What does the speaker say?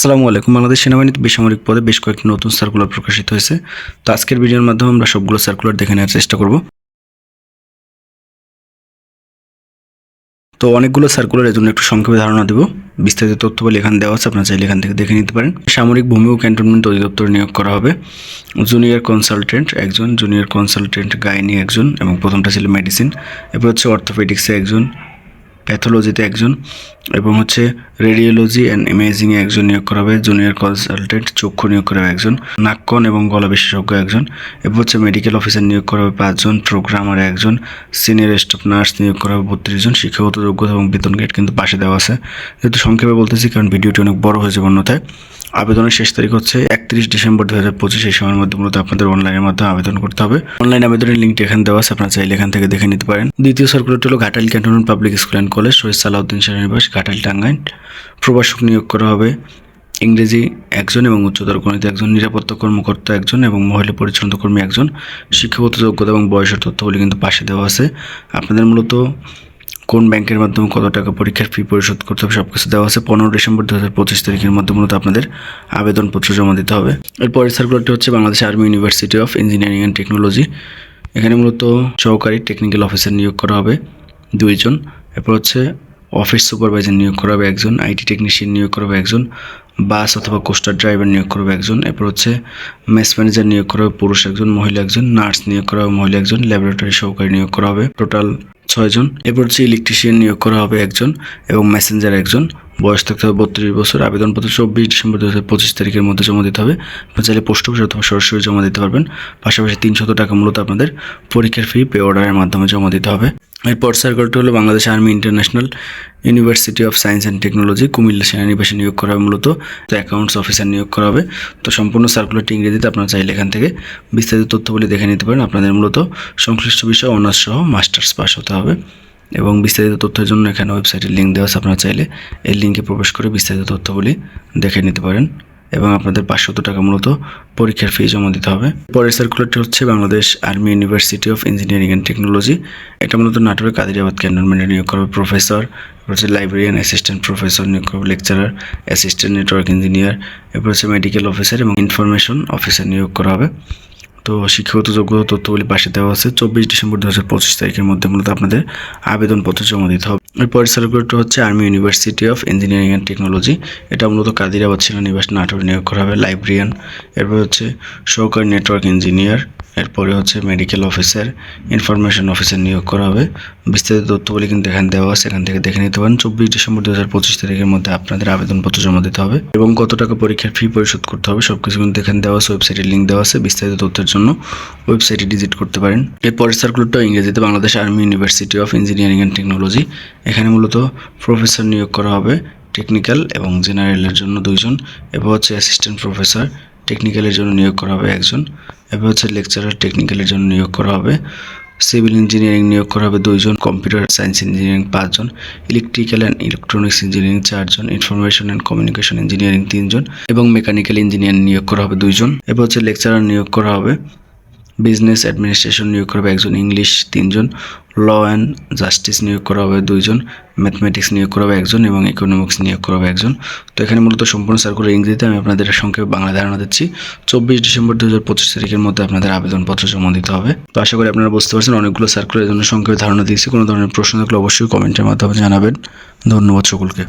আসসালামু আলাইকুম। বাংলাদেশ সেনাবাহিনীতে বেসামরিক পদে বেশ কয়েকটি নতুন সার্কুলার প্রকাশিত হয়েছে। তো আজকের ভিডিওর মাধ্যমে আমরা সবগুলো সার্কুলার দেখে নেওয়ার চেষ্টা করব। তো অনেকগুলো সার্কুলার এর জন্য একটু সংক্ষেপে ধারণা দেব। বিস্তারিত তথ্য বলে এখানে দেওয়া আছে, আপনারা চাইলে এখান থেকে দেখে নিতে পারেন। সামরিক ভূমি ও ক্যান্টনমেন্ট অধিদপ্তর নিয়োগ করা হবে। জুনিয়র কনসালটেন্ট একজন জুনিয়র কনসালটেন্ট গাইনি একজন এবং প্রথমটা ছিল মেডিসিন এরপর হচ্ছে অর্থোপেডিক্সে একজন। প্যাথোলজিতে একজন এবং হচ্ছে রেডিওলজি অ্যান্ড ইমেজিংয়ে একজন নিয়োগ করা হবে জুনিয়র কনসালটেন্ট চক্ষু নিয়োগ করা হবে একজন নাক্কন এবং গলা বিশেষজ্ঞ একজন এবং হচ্ছে মেডিকেল অফিসার নিয়োগ করা হবে পাঁচজন প্রোগ্রামার একজন সিনিয়র স্টাফ নার্স নিয়োগ করা হবে বত্রিশ জন, শিক্ষাগত যোগ্যতা এবং বেতন গেট কিন্তু পাশে দেওয়া আছে। যেহেতু সংক্ষেপে বলতেছি কারণ ভিডিওটি অনেক বড় হয়ে অন্যথায় আবেদনের শেষ তারিখ হচ্ছে একত্রিশ ডিসেম্বর দু হাজার পঁচিশ, এই সময়ের মধ্যে মূলত আপনাদের অনলাইনের মাধ্যমে আবেদন করতে হবে। অনলাইন আবেদনের লিঙ্কটি এখানে দেওয়া আছে, আপনারা চাইলে এখান থেকে দেখে নিতে পারেন। দ্বিতীয় সার্কুলারটি হলো Ghatail cantonment public school and college Shahid Salauddin সেনানিবাস Ghatail Tangail. প্রভাষক নিয়োগ করা হবে ইংরেজি একজন এবং উচ্চতর গণিত একজন, নিরাপত্তা কর্মকর্তা একজন এবং মহিলা পরিচ্ছন্ন কর্মী একজন। শিক্ষাগত যোগ্যতা এবং বয়সের তথ্যগুলি কিন্তু পাশে দেওয়া আছে। আপনাদের মূলত কোন ব্যাংকের মাধ্যমে কত টাকা পরীক্ষার ফি পরিশোধ করতে হবে সব কিছু দেওয়া আছে। পনেরো ডিসেম্বর দু হাজার পঁচিশ তারিখের মধ্যে মূলত আপনাদের আবেদনপত্র জমা দিতে হবে। এরপরের সার্কুলারটি হচ্ছে Bangladesh army university of engineering and technology এখানে মূলত সহকারী টেকনিক্যাল অফিসার নিয়োগ করা হবে দুইজন। এরপর হচ্ছে অফিস সুপারভাইজার নিয়োগ করা হবে একজন আইটি টেকনিশিয়ান নিয়োগ করা হবে একজন বাস অথবা কোস্টার ড্রাইভার নিয়োগ করা হবে একজন। এরপর হচ্ছে মেস ম্যানেজার নিয়োগ করা হবে পুরুষ একজন, মহিলা একজন নার্স নিয়োগ করা হবে মহিলা একজন ল্যাবরেটরি সহকারী নিয়োগ করা হবে। টোটাল ছয়জন এরপর হচ্ছে ইলেকট্রিশিয়ান নিয়োগ করা হবে একজন এবং মেসেঞ্জার একজন। বয়স থাকতে হবে বত্রিশ বছর। আবেদনপত্র চব্বিশ ডিসেম্বর দু হাজার পঁচিশ তারিখের মধ্যে জমা দিতে হবে। আপনি চাইলে পোস্ট অফিস অথবা সরাসরি জমা দিতে পারবেন। পাশাপাশি তিনশত টাকা মূলত আপনাদের পরীক্ষার ফি পে অর্ডারের মাধ্যমে জমা দিতে হবে। এরপর সার্কেলটি হলো Bangladesh army international university of science and technology, Comilla সেনানিবাসে নিয়োগ করা হবে মূলত। তো অ্যাকাউন্টস অফিসার নিয়োগ করা হবে। তো সম্পূর্ণ সার্কুলারটি ইংরেজিতে আপনারা চাইলে এখান থেকে বিস্তারিত তথ্যগুলি দেখে নিতে পারেন। আপনাদের মূলত সংশ্লিষ্ট বিষয় অনার্স সহ মাস্টার্স পাস হতে হবে। এবং বিস্তারিত তথ্যের জন্য এখানে ওয়েবসাইটের লিঙ্ক দেওয়া আছে। আপনারা চাইলে এই লিঙ্কে প্রবেশ করে বিস্তারিত তথ্যগুলি দেখে নিতে পারেন। এবং আপনাদের পাঁচশত টাকা মূলত পরীক্ষার ফি জমা দিতে হবে। পরের সার্কুলারটি হচ্ছে Bangladesh army university of engineering and technology এটা মূলত নাটোরের কাদিরাবাদ ক্যান্টনমেন্টে নিয়োগ করবে প্রফেসর হচ্ছে লাইব্রেরিয়ান অ্যাসিস্ট্যান্ট প্রফেসর নিয়োগ করবে লেকচারার অ্যাসিস্ট্যান্ট নেটওয়ার্ক ইঞ্জিনিয়ার এরপর হচ্ছে মেডিকেল অফিসার এবং ইনফরমেশন অফিসার নিয়োগ করা হবে। তো শিক্ষাগত যোগ্যতা তথ্যগুলি পাশে দেওয়া আছে। চব্বিশ ডিসেম্বর দু হাজার পঁচিশ তারিখের মধ্যে মূলত আপনাদের আবেদনপত্র জমা দিতে হবে। এর সার্কুলারটা হচ্ছে army university of engineering and technology. এটা মূলত কাদিরাবাদ সেনানিবাস নাটোর নিয়োগ করা হবে, লাইব্রেরিয়ান। এরপর হচ্ছে সহকারী নেটওয়ার্ক ইঞ্জিনিয়ার। এরপরে হচ্ছে মেডিকেল অফিসার ইনফরমেশন অফিসার নিয়োগ করা হবে। বিস্তারিত তথ্যগুলি কিন্তু এখানে দেওয়া আছে, এখান থেকে দেখে নিতে পারেন। চব্বিশ ডিসেম্বর দু হাজার পঁচিশ তারিখের মধ্যে আপনাদের আবেদনপত্র জমা দিতে হবে এবং কত টাকা পরীক্ষার ফি পরিশোধ করতে হবে সব কিছু কিন্তু এখানে দেওয়া আছে ওয়েবসাইটের লিঙ্ক দেওয়া আছে, বিস্তারিত তথ্যের জন্য ওয়েবসাইটে ভিজিট করতে পারেন। এরপরের সার্কুলারটা ইংরেজিতে, Bangladesh army university of engineering and technology এখানে মূলত প্রফেসর নিয়োগ করা হবে টেকনিক্যাল এবং জেনারেলের জন্য দুইজন। এরপর হচ্ছে অ্যাসিস্ট্যান্ট প্রফেসর টেকনিক্যালের জন্য নিয়োগ করা হবে একজন, এবার হচ্ছে লেকচারার টেকনিক্যালের জন্য নিয়োগ করা হবে সিভিল ইঞ্জিনিয়ারিং নিয়োগ করা হবে দুইজন কম্পিউটার সায়েন্স ইঞ্জিনিয়ারিং পাঁচজন ইলেকট্রিক্যাল অ্যান্ড ইলেকট্রনিক্স ইঞ্জিনিয়ারিং চারজন ইনফরমেশন অ্যান্ড কমিউনিকেশন ইঞ্জিনিয়ারিং তিনজন এবং মেকানিক্যাল ইঞ্জিনিয়ার নিয়োগ করা হবে দুইজন, এবার হচ্ছে লেকচারার নিয়োগ করা হবে। বিজনেস অ্যাডমিনিস্ট্রেশন নিয়োগ করা হবে একজন ইংলিশ তিনজন ল অ্যান্ড জাস্টিস নিয়োগ করা হবে দুইজন ম্যাথমেটিক্স নিয়োগ করা হবে একজন এবং ইকোনমিক্স নিয়োগ করা হবে একজন। তো এখানে মূলত সম্পূর্ণ সার্কুলার ইংরেজিতে আমি আপনাদের সংক্ষেপে বাংলা ধারণা দিচ্ছি। চব্বিশ ডিসেম্বর দু হাজার পঁচিশ তারিখের মধ্যে আপনাদের আবেদনপত্র জমা দিতে হবে। তো আশা করি আপনারা বুঝতে পারছেন, অনেকগুলো সার্কুলারের জন্য সংক্ষেপে ধারণা দিয়েছি। কোনো ধরনের প্রশ্ন থাকলে অবশ্যই কমেন্টের মাধ্যমে জানাবেন। ধন্যবাদ সকলকে।